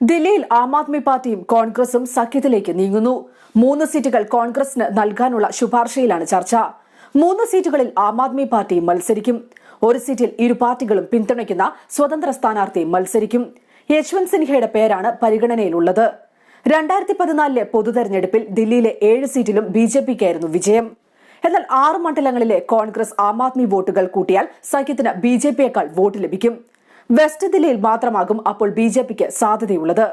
ദില്ലിയിൽ ആം ആദ്മി പാർട്ടിയും കോൺഗ്രസും സഖ്യത്തിലേക്ക് നീങ്ങുന്നു. മൂന്ന് സീറ്റുകൾ കോൺഗ്രസിന് നൽകാനുള്ള ശുപാർശയിലാണ് ചർച്ച. മൂന്ന് സീറ്റുകളിൽ ആം ആദ്മി പാർട്ടി മത്സരിക്കും. ഒരു സീറ്റിൽ ഇരു പാർട്ടികളും പിന്തുണയ്ക്കുന്ന സ്വതന്ത്ര സ്ഥാനാർത്ഥി മത്സരിക്കും. യശ്വന്ത് സിൻഹയുടെ പേരാണ് പരിഗണനയിലുള്ളത്. രണ്ടായിരത്തി പതിനാലിലെ പൊതുതെരഞ്ഞെടുപ്പിൽ ദില്ലിയിലെ ഏഴ് സീറ്റിലും ബി ജെ പിക്കായിരുന്നു വിജയം. എന്നാൽ ആറ് മണ്ഡലങ്ങളിലെ കോൺഗ്രസ് ആം ആദ്മി വോട്ടുകൾ കൂട്ടിയാൽ സഖ്യത്തിന് ബി ജെ പിയേക്കാൾ വോട്ട് ലഭിക്കും. വെസ്റ്റ് ദില്ലിയിൽ മാത്രമാകും അപ്പോൾ ബി ജെ പിക്ക് സാധ്യതയുള്ളത്.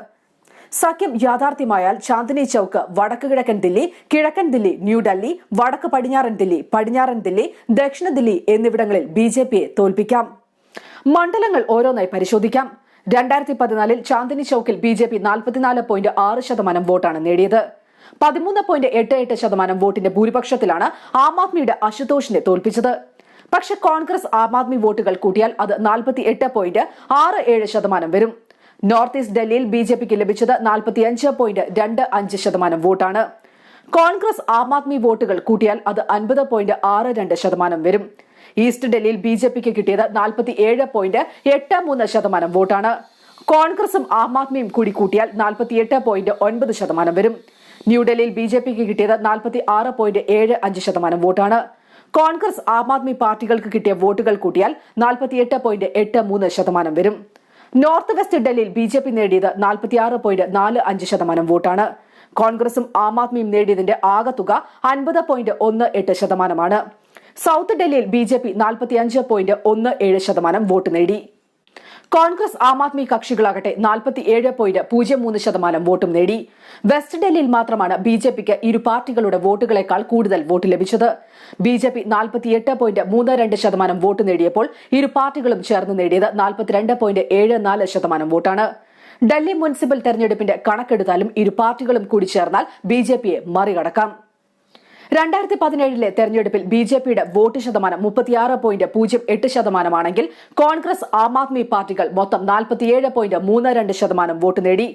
സഖ്യം യാഥാർത്ഥ്യമായാൽ ചാന്ദിനി ചൌക്ക് വടക്ക് കിഴക്കൻ ദില്ലി കിഴക്കൻ ദില്ലി ന്യൂഡൽഹി വടക്ക് പടിഞ്ഞാറൻ ദില്ലി പടിഞ്ഞാറൻ ദില്ലി ദക്ഷിണ ദില്ലി എന്നിവിടങ്ങളിൽ ബി ജെ പിയെ തോൽപ്പിക്കാം. മണ്ഡലങ്ങൾ ഓരോന്നായി പരിശോധിക്കാം. രണ്ടായിരത്തി പതിനാലിൽ ചാന്ദിനി ചൌക്കിൽ ബി ജെ പി നാൽപ്പത്തിനാല് പോയിന്റ് ആറ് ശതമാനം വോട്ടാണ് നേടിയത്. പതിമൂന്ന് പോയിന്റ് എട്ട് എട്ട് ശതമാനം വോട്ടിന്റെ ഭൂരിപക്ഷത്തിലാണ് ആം ആദ്മിയുടെ അശുതോഷിനെ തോൽപ്പിച്ചത്. പക്ഷെ കോൺഗ്രസ് ആം ആദ്മി വോട്ടുകൾ കൂട്ടിയാൽ അത് നാൽപ്പത്തി എട്ട് പോയിന്റ് ആറ് ഏഴ് ശതമാനം വരും. നോർത്ത് ഈസ്റ്റ് ഡൽഹിയിൽ ബി ജെ പിക്ക് ലഭിച്ചത് നാൽപ്പത്തിയഞ്ച് പോയിന്റ് രണ്ട് അഞ്ച് ശതമാനം വോട്ടാണ്. കോൺഗ്രസ് ആം ആദ്മി വോട്ടുകൾ കൂട്ടിയാൽ അത് അൻപത് പോയിന്റ് ആറ് രണ്ട് ശതമാനം വരും. ഈസ്റ്റ് ഡൽഹിയിൽ ബി ജെ പിക്ക് കിട്ടിയത് നാൽപ്പത്തി ഏഴ് പോയിന്റ് എട്ട് മൂന്ന് ശതമാനം വോട്ടാണ്. കോൺഗ്രസും ആം ആദ്മിയും കൂടി കൂട്ടിയാൽ നാൽപ്പത്തിയെട്ട് പോയിന്റ് ഒൻപത് ശതമാനം വരും. ന്യൂഡൽഹിയിൽ ബി ജെ പിക്ക് കിട്ടിയത് നാൽപ്പത്തി ആറ് പോയിന്റ് ഏഴ് അഞ്ച് ശതമാനം വോട്ടാണ്. കോൺഗ്രസ് ആം ആദ്മി പാർട്ടികൾക്ക് കിട്ടിയ വോട്ടുകൾ കൂട്ടിയാൽ നാൽപ്പത്തിയെട്ട് പോയിന്റ് എട്ട് മൂന്ന് ശതമാനം വരും. നോർത്ത് വെസ്റ്റ് ഡൽഹിയിൽ ബി ജെ പി നേടിയത് നാൽപ്പത്തിയാറ് പോയിന്റ് നാല് അഞ്ച് ശതമാനം വോട്ടാണ്. കോൺഗ്രസും ആം ആദ്മിയും നേടിയതിന്റെ ആകത്തുക അൻപത് പോയിന്റ് ഒന്ന് എട്ട് ശതമാനമാണ്. സൌത്ത് ഡൽഹിയിൽ ബി ജെ പി നാൽപ്പത്തിയഞ്ച് പോയിന്റ് ഒന്ന് ഏഴ് ശതമാനം വോട്ട് നേടി. കോൺഗ്രസ് ആം ആദ്മി കക്ഷികളാകട്ടെ നാൽപ്പത്തിയേഴ് പോയിന്റ് പൂജ്യം മൂന്ന് ശതമാനം വോട്ടും നേടി. വെസ്റ്റ് ഡൽഹിയിൽ മാത്രമാണ് ബി ജെ പിക്ക് ഇരു പാർട്ടികളുടെ വോട്ടുകളെക്കാൾ കൂടുതൽ വോട്ട് ലഭിച്ചത്. ബി ജെ പി നാൽപ്പത്തിയെട്ട് പോയിന്റ് മൂന്ന് രണ്ട് ശതമാനം വോട്ട് നേടിയപ്പോൾ ഇരു പാർട്ടികളും ചേർന്ന് നേടിയത് നാൽപ്പത്തിരണ്ട് പോയിന്റ് ഏഴ് നാല് ശതമാനം വോട്ടാണ്. ഡൽഹി മുനിസിപ്പൽ തെരഞ്ഞെടുപ്പിന്റെ കണക്കെടുത്താലും ഇരു പാർട്ടികളും കൂടി ചേർന്നാൽ ബി ജെ പിയെ മറികടക്കാം. രണ്ടായിരത്തി പതിനേഴിലെ തെരഞ്ഞെടുപ്പിൽ ബി ജെ പിയുടെ വോട്ട് ശതമാനം മുപ്പത്തിയാറ് പോയിന്റ് പൂജ്യം എട്ട് ശതമാനമാണെങ്കിൽ കോൺഗ്രസ് ആം ആദ്മി പാർട്ടികൾ മൊത്തം നാൽപ്പത്തിയേഴ് പോയിന്റ് മൂന്ന് രണ്ട് ശതമാനം വോട്ട് നേടി.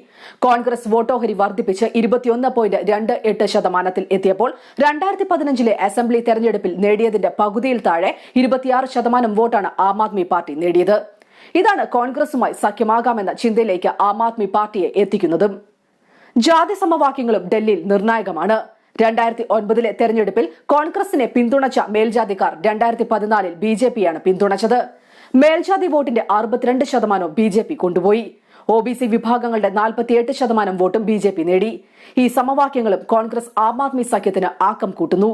കോൺഗ്രസ് വോട്ടോഹരി വർദ്ധിപ്പിച്ച് ഇരുപത്തിയൊന്ന് പോയിന്റ് രണ്ട് എട്ട് ശതമാനത്തിൽ എത്തിയപ്പോൾ രണ്ടായിരത്തി പതിനഞ്ചിലെ അസംബ്ലി തെരഞ്ഞെടുപ്പിൽ നേടിയതിന്റെ പകുതിയിൽ താഴെ ഇരുപത്തിയാറ് ശതമാനം വോട്ടാണ് ആം ആദ്മി പാർട്ടി നേടിയത്. ഇതാണ് കോൺഗ്രസുമായി സഖ്യമാകാമെന്ന ചിന്തയിലേക്ക് ആം ആദ്മി പാർട്ടിയെ എത്തിക്കുന്നതും. ജാതി സമവാക്യങ്ങളും ഡൽഹിയിൽ നിർണായകമാണ്. രണ്ടായിരത്തി ഒൻപതിലെ തെരഞ്ഞെടുപ്പിൽ കോൺഗ്രസിനെ പിന്തുണച്ച മേൽജാതിക്കാർ രണ്ടായിരത്തി പതിനാലിൽ ബി ജെ പിയാണ് പിന്തുണച്ചത്. മേൽജാതി വോട്ടിന്റെ അറുപത്തിരണ്ട് ശതമാനവും ബി ജെ പി കൊണ്ടുപോയി. ഒ ബി സി വിഭാഗങ്ങളുടെ നാൽപ്പത്തിയെട്ട് ശതമാനം വോട്ടും ബി ജെ പി നേടി. ഈ സമവാക്യങ്ങളും കോൺഗ്രസ് ആം ആദ്മി സഖ്യത്തിന് ആക്കം കൂട്ടുന്നു.